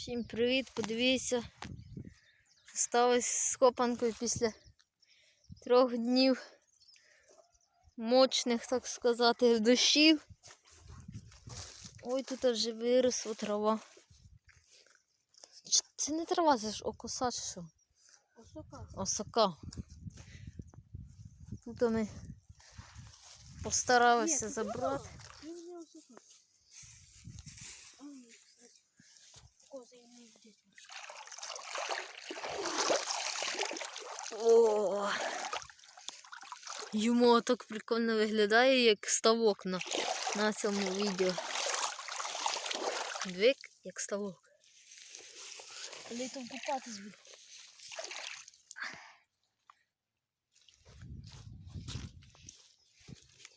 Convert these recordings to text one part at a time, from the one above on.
Всім привіт, подивіться. Сталося з копанкою після трьох днів мощних, так сказати, дощів. Ой, тут вже виросла трава. Це не трава, це ж окоса чи що? Осока. Осока. Тут ми постаралися забрати. Ну, не осока. А, ні, кстати. Коза я не здесь. О! Йому так прикольно виглядає, як ставок на, на цьому відео. Двик, як ставок. Але там купатись буду.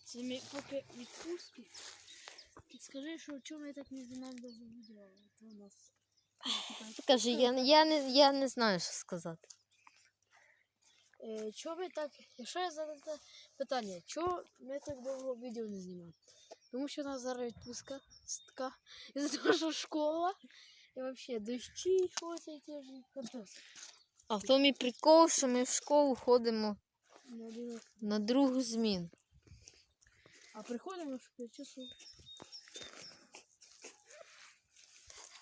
Це ми поки відпустки. Скажи, що чому я так не знав довго відео, то у нас. Покажи, я, я, не, я не знаю, що сказати. Е, чого ми так, якщо я задати питання, чого ми так довго відео не знімаємо? Тому що у нас зараз відпустка така, і за того, що школа, і взагалі дощі, що цей тиждень, капець. А в тому і прикол, що ми в школу ходимо На на другу зміну. А приходимо в 5 часов.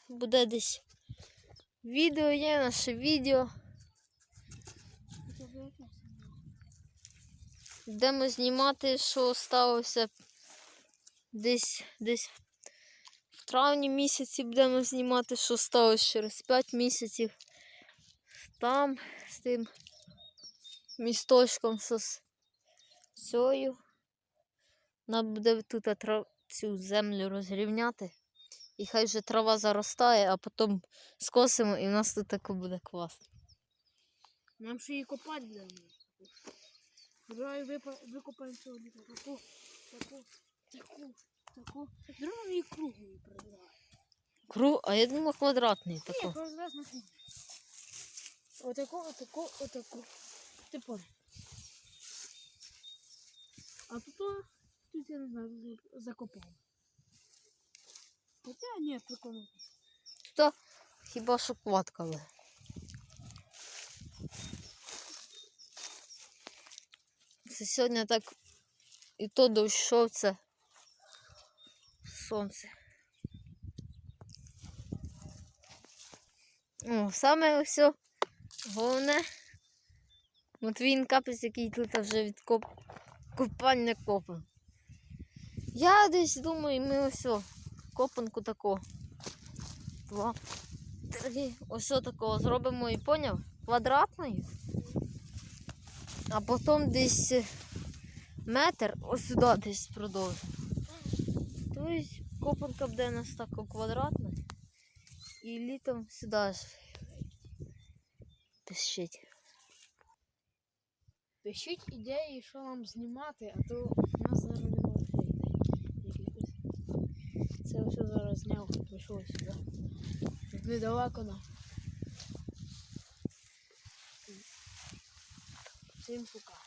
Буде десь відео, є наше відео. Йдемо знімати, що сталося десь, десь в травні місяці будемо знімати, що сталося через 5 місяців. Там з тим місточком, що з цією. Нам буде тут трав... цю землю розрівняти. І хай вже трава заростає, а потім скосимо і в нас тут таке буде класно. Нам ще її копати для неї. Давай викопаємо сьогодні таку, таку, таку, таку. Зробимо її круглою продавай. Круг, а я думаю, квадратний Ні, тако. кожен раз. Отаку, отаку, отаку. Ти. А тут, о, тут я не знаю, за- закопав. Хоча ні, прикольно. Тут хіба що квадка буде. Це сьогодні так і то дощов це сонце. О, саме все головне. Матвін капець, який тут вже від коп... копання копав. Я десь думаю, ми ось копанку тако. Два. Три. Ось такого зробимо і поняв? Квадратною. А потім десь е, метр ось сюди десь продовжимо. Тобто копанка буде у нас така квадратна. І літом сюди ж пищить. Пишіть ідеї, що нам знімати, а то у нас зараз немає ідей. Це все зараз зняв, прийшов сюди. Недалеко нам. Всім пока.